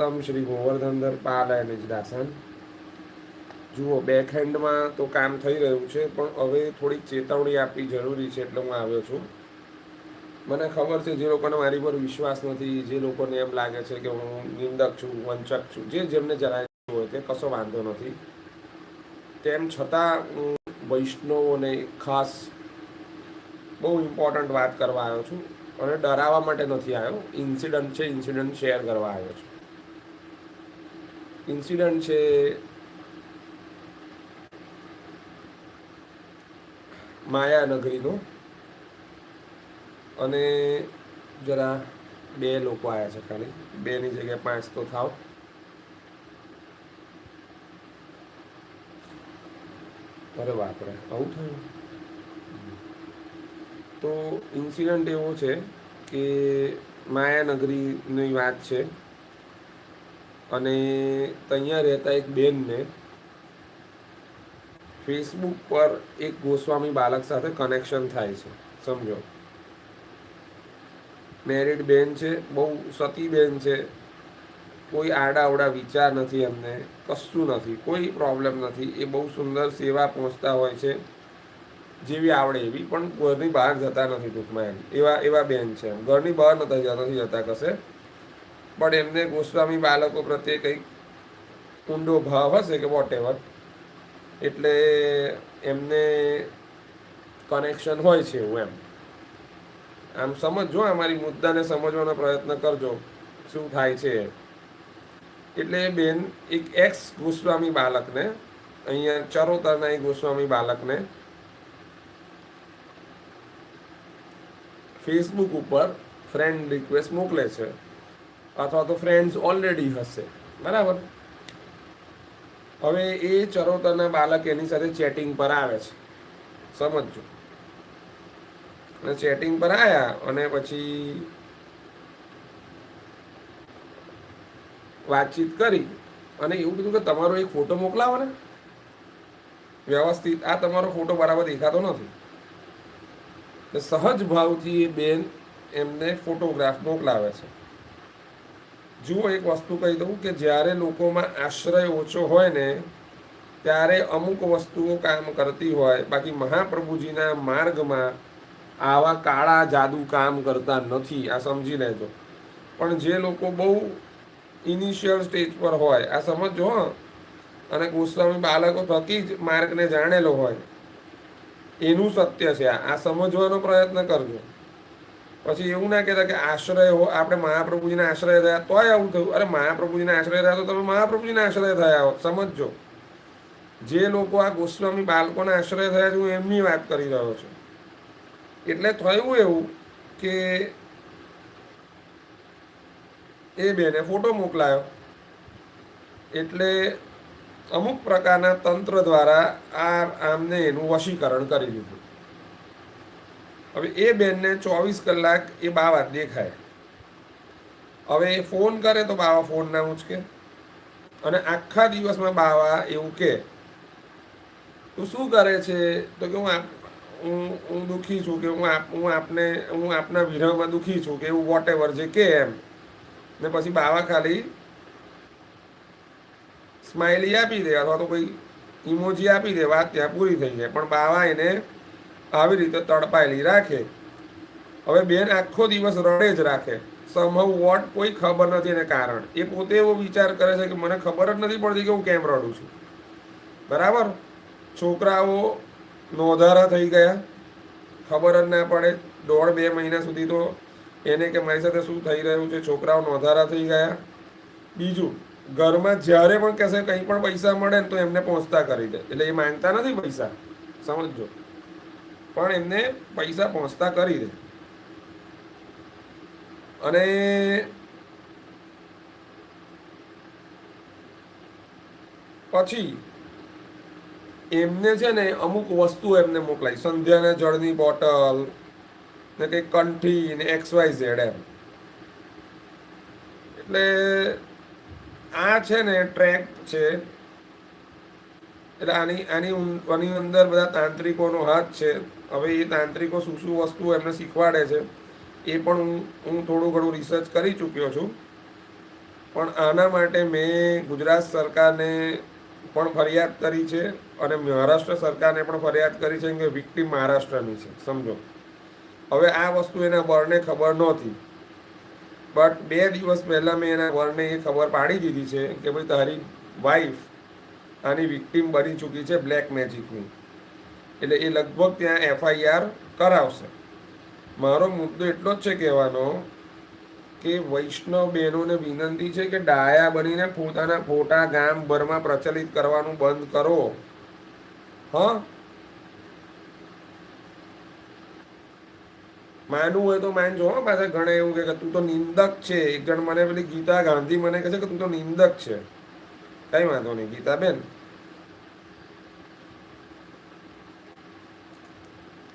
સ્વાગતમ Shri Govardhandhar Pal and દાસન. જુઓ બેકહેન્ડમાં તો કામ થઈ રહ્યું છે, પણ હવે થોડીક ચેતવણી આપવી જરૂરી છે એટલે હું આવ્યો છું. મને ખબર છે, જે લોકોને મારી પર વિશ્વાસ નથી, જે લોકોને એમ લાગે છે કે હું નિંદક છું, વંચક છું, જે જેમને જરાય હોય તે કશો વાંધો નથી. તેમ છતાં હું વૈષ્ણવોને ખાસ બહુ ઇમ્પોર્ટન્ટ વાત કરવા આવ્યો છું અને ડરાવવા માટે નથી આવ્યો. ઇન્સિડન્ટ છે ઇન્સિડન્ટ શેર કરવા આવ્યો છું. ઇન્સિડન્ટ છે. માયાનગરીનો. અને જરા બે લોકો આવ્યા છે ખાલી. બેની જગ્યાએ પાંચ તો થાવ. અરે બાપરે, આવું થયું? તો ઇન્સિડન્ટ એવો છે કે માયાનગરીની વાત છે. અને ત્યાં રહેતા એક બેનને ફેસબુક પર એક ગોસ્વામી બાળક સાથે કનેક્શન થાય છે. સમજો. મેરિડ બેન છે, બહુ સતી બેન છે. કોઈ આડાઅવડા વિચાર નથી એમને, કશું નથી, કોઈ પ્રોબ્લેમ નથી. એ બહુ સુંદર સેવા પહોંચતા હોય છે, જેવી આવડે એવી, પણ ઘરની બહાર જતા નથી ટૂંકમાં એમ. એવા એવા બેન છે એમ. ઘરની બહાર નથી જતા નથી જતા કશે. પણ એમને ગોસ્વામી બાળકો પ્રત્યે કંઈક ઊંડો ભાવ હશે કે વોટ એવર એટલે એમને કનેક્શન હોય છે એવું એમ. આમ સમજો અમારી મુદ્દાને સમજવાનો પ્રયત્ન કરજો, શું થાય છે એટલે બેન એક એક્સ ગોસ્વામી બાળકને, અહીંયા ચરોતરના એ ગોસ્વામી બાળકને ફેસબુક ઉપર ફ્રેન્ડ રિક્વેસ્ટ મોકલે છે. અથવા તો ફ્રેન્ડ્સ ઓલરેડી હશે. બરાબર? હવે એ ચરોતરના બાળક એની સાથે ચેટિંગ પર આવે છે. સમજજો. અને ચેટિંગ પર આવ્યા અને પછી વાતચીત કરી અને એવું કીધું કે તમારો એક ફોટો મોકલાવો ને. વ્યવસ્થિત આ તમારો ફોટો બરાબર દેખાતો નથી. સહજ ભાવથી એ બેન એમને ફોટોગ્રાફ મોકલાવે છે. જુઓ એક વસ્તુ કહી દઉં કે જ્યારે લોકોમાં આશ્રય ઓછો હોય ને, ત્યારે અમુક વસ્તુઓ કામ કરતી હોય. બાકી મહાપ્રભુજીના માર્ગમાં આવા કાળા જાદુ કામ કરતા નથી. આ સમજી લેજો. પણ જે લોકો બહુ ઇનિશિયલ સ્ટેજ પર હોય, આ સમજો હો. અને ગોસ્વામી બાળકો થકી જ માર્ગને જાણેલો હોય. એનું સત્ય છે આ સમજવાનો પ્રયત્ન કરજો. પછી એવું ના કહેતા કે આશ્રય હો, આપણે મહાપ્રભુજીના આશ્રય થયા તોય આવું થયું. અરે મહાપ્રભુજીના આશ્રય થયા તો તમે મહાપ્રભુજીના આશ્રય થયા હો સમજજો. જે લોકો આ ગોસ્વામી બાળકોના આશ્રય થયા છે, હું એમની વાત કરી રહ્યો છું. એટલે થયું એવું કે એ બેને ફોટો મોકલાયો. એટલે અમુક પ્રકારના તંત્ર દ્વારા આ આમને એનું વશીકરણ કરી લીધું. હવે એ બેનને ચોવીસ કલાક એ બાવા દેખાય. હવે એ ફોન કરે તો બાવા ફોન ના ઉચકે. અને આખા દિવસમાં બાવા એવું કે, તું શું કરે છે? તો કે, હું હું હું દુઃખી છું કે, હું આપ, હું આપને, હું આપના વિરહમાં દુઃખી છું કે એવું વોટ એવર જે કે એમ. ને પછી બાવા ખાલી સ્માઇલી આપી દે અથવા તો કોઈ ઇમોજી આપી દે, વાત ત્યાં પૂરી થઈ જાય. પણ બાવા એને આવી રીતે તડપાયેલી રાખે. હવે બેન આખો દિવસ રડે જ રાખે. સમહવ વોટ કોઈ ખબર નથી એને કારણ. એ પોતે એવો વિચાર કરે છે કે મને ખબર જ નથી પડતી કે હું કેમ રડું છું. બરાબર? છોકરાઓ નોંધારા થઈ ગયા. ખબર જ ના પડે. દોઢ બે મહિના સુધી તો એને કે મારી સાથે શું થઈ રહ્યું છે? છોકરાઓ નોંધારા થઈ ગયા. બીજું, ઘરમાં જ્યારે પણ કહેશે કંઈ પણ પૈસા મળે ને તો એમને પહોંચતા કરી દે. એટલે એ માંગતા નથી પૈસા. સમજજો. પણ એમને પૈસા પહોંચતા કરી દે. અને પછી એમને છે ને અમુક વસ્તુ એમને મોકલાય સંધ્યાને જળની બોટલ ને કંઈક કંઠી ને એક્સ વાય ઝેડ એમ. એટલે આ છે ને ટ્રેક છે એટલે આની આની આની અંદર બધા તાંત્રિકોનો હાથ છે. હવે એ તાંત્રિકો શું શું વસ્તુ એમને શીખવાડે છે, એ પણ હું હું થોડું ઘણું રિસર્ચ કરી ચૂક્યો છું. પણ આના માટે મેં ગુજરાત સરકારને પણ ફરિયાદ કરી છે અને મહારાષ્ટ્ર સરકારને પણ ફરિયાદ કરી છે કે વિક્ટિમ મહારાષ્ટ્રની છે, સમજો. હવે આ વસ્તુ એના બળને ખબર નહોતી. બટ બે દિવસ પહેલાં મેં એના વરને એ ખબર પાડી દીધી છે કે ભાઈ તારી વાઈફ આની વિક્ટીમ બની ચૂકી છે બ્લેક મેજિકની. એટલે એ લગભગ ત્યાં એફઆઈઆર કરાવશે. મારો મુદ્દો એટલો જ છે કહેવાનો કે વૈષ્ણવ બહેનોને વિનંતી છે કે ડાયા બનીને પોતાના ફોટા ગામભરમાં પ્રચલિત કરવાનું બંધ કરો. હા? માનવું હોય તો માનજો હો, પાછા ઘણા એવું કે તું તો નિંદક છે. એક જણ મને પેલી ગીતા ગાંધી મને કહે છે કે તું તો નિંદક છે. કઈ વાંધો નહીં ગીતાબેન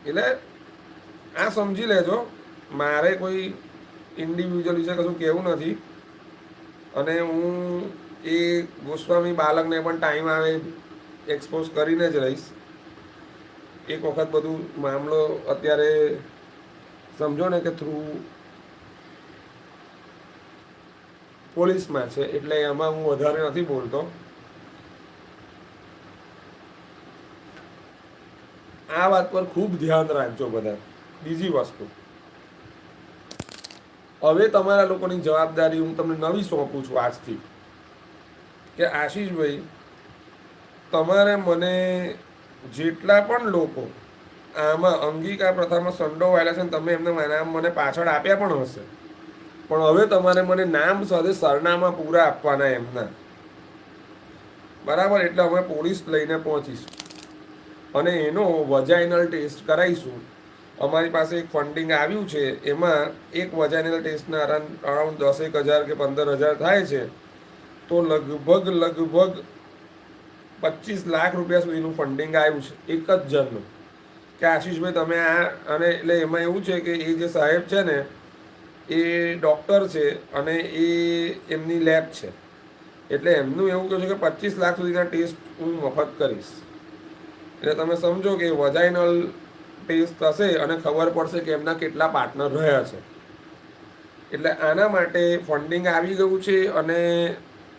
એટલે આ સમજી લેજો, મારે કોઈ ઇન્ડિવિજ્યુઅલ વિશે કશું કહેવું નથી. અને હું એ ગોસ્વામી બાલકને પણ ટાઈમ આવે એક્સપોઝ કરીને જ રહીશ. એક વખત બધું મામલો અત્યારે સમજો ને કે થ્રુ પોલીસમાં છે, એટલે એમાં હું વધારે નથી બોલતો. આ વાત પર ખૂબ ધ્યાન રાખજો બધા. બીજી વસ્તુ. હવે તમારા લોકોની જવાબદારી હું તમને નવી સોંપું છું આજથી. કે આશીષભાઈ, તમારે મને જેટલા પણ લોકો આમાં અંગિકા પ્રથામાં સંડોવાયેલા છે તમે એમને મને પાછળ આપ્યા પણ હશે. પણ હવે તમારે મને નામ સાથે સરનામા પૂરા આપવાના એમના બરાબર, એટલે અમે પોલીસ લઈને પહોંચીશું. અને એનો વજાઇનલ ટેસ્ટ કરાવીશું. અમારી પાસે એક ફંડિંગ આવ્યું છે, એમાં એક વજાઇનલ ટેસ્ટના અરાઉન્ડ દસેક હજાર કે પંદર હજાર થાય છે, તો લગભગ લગભગ પચીસ લાખ રૂપિયા સુધીનું ફંડિંગ આવ્યું છે, એક જ જણનું. કે આશીષભાઈ, તમે આ, અને એટલે એમાં એવું છે કે એ જે સાહેબ છે ને એ ડૉક્ટર છે અને એ એમની લેબ છે. એટલે એમનું એવું કહ્યું છે કે પચીસ લાખ સુધીના ટેસ્ટ હું મફત કરીશ. એટલે તમે સમજો કે વજાઇનલ ટેસ્ટ થશે અને ખબર પડશે કે એમના કેટલા પાર્ટનર રહ્યા છે. એટલે આના માટે ફંડિંગ આવી ગયું છે અને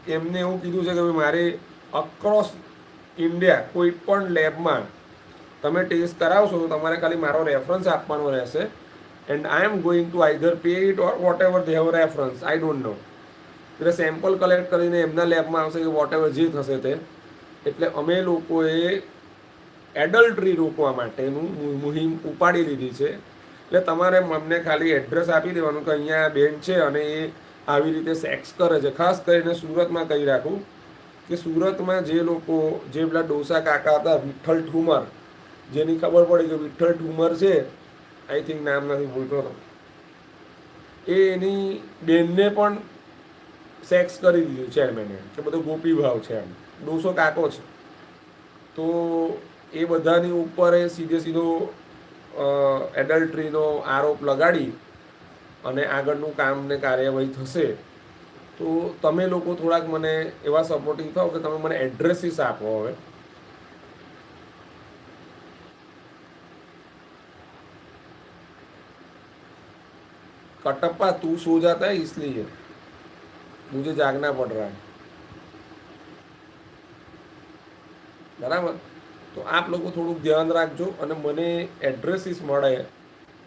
એમને એવું કીધું છે કે મારે અક્રોસ ઇન્ડિયા કોઈ પણ લેબમાં તમે ટેસ્ટ કરાવશો તો તમારે ખાલી મારો રેફરન્સ આપવાનો રહેશે. And I am going to either pay it or whatever they have reference I don't know એટલે સેમ્પલ કલેક્ટ કરીને એમના લેબમાં આવશે કે વોટ એવર જે થશે તે. એટલે અમે લોકોએ એડલ્ટરી રોકવા માટેનું મુહિમ ઉપાડી લીધી છે. એટલે તમારે અમને ખાલી એડ્રેસ આપી દેવાનું કે અહીંયા બેન છે અને એ આવી રીતે સેક્સ કરે છે. ખાસ કરીને સુરતમાં કહી રાખું કે સુરતમાં જે લોકો, જે પેલા ડોસા કાકા હતા વિઠ્ઠલ ઠુમર, જેની ખબર પડી કે વિઠ્ઠલ ઠુમર છે આઈ થિંક નામ નથી ભૂલતો તો. એ એની બેનને પણ સેક્સ કરી દીધું ચેરમેને કે બધો ગોપી ભાવ છે એમ. ડોસો કાકો છે. તો એ બધાની ઉપર એ સીધે સીધો એડલ્ટ્રીનો આરોપ લગાડી અને આગળનું કામ ને કાર્યવાહી થશે. તો તમે લોકો થોડાક મને એવા સપોર્ટિંગ થાઓ કે તમે મને એડ્રેસીસ આપો હવે. कटप्पा तू सो जाता है इसलिए मुझे जागना पड़ रहा है બરાબર તો આપ લોકો થોડુંક ધ્યાન રાખજો અને મને એડ્રેસીસ મળે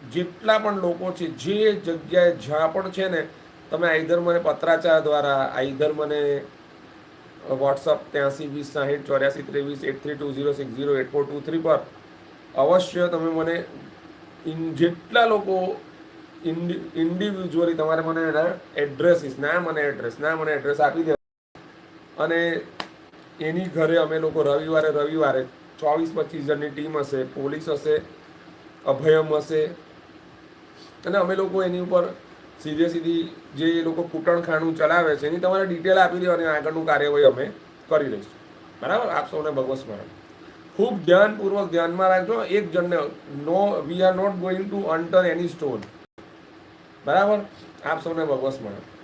જેટલા પણ લોકો છે જે જગ્યાએ જ્યાં પણ છે ને તમે આઈધર મને પત્રાચાર દ્વારા આઈધર મને વોટ્સઅપ ત્યાંસી વીસ સાહીઠ ચોર્યાસી ત્રેવીસ eight three two zero six zero eight four two three પર અવશ્ય તમે મને ઇન જેટલા લોકો ઇન્ડિવિજ્યુઅલી તમારે મને એના એડ્રેસીસ નામ અને એડ્રેસ નામ અને એડ્રેસ આપી દે અને એની ઘરે અમે લોકો રવિવારે રવિવારે ચોવીસ પચીસ જણની ટીમ હશે, પોલીસ હશે, અભયમ હશે, અને અમે લોકો એની ઉપર સીધે સીધી જે એ લોકો કૂટણખાનું ચલાવે છે, એની તમારે ડિટેલ આપી દેવાની આગળનું કાર્યવાહી અમે કરી લઈશું બરાબર? આપ સૌને ભગવત સ્મરણ. ખૂબ ધ્યાનપૂર્વક ધ્યાનમાં રાખજો, એક જણને no we are not going to unturn any stone બરાબર? આપ સૌને ભગવત સ્મરણ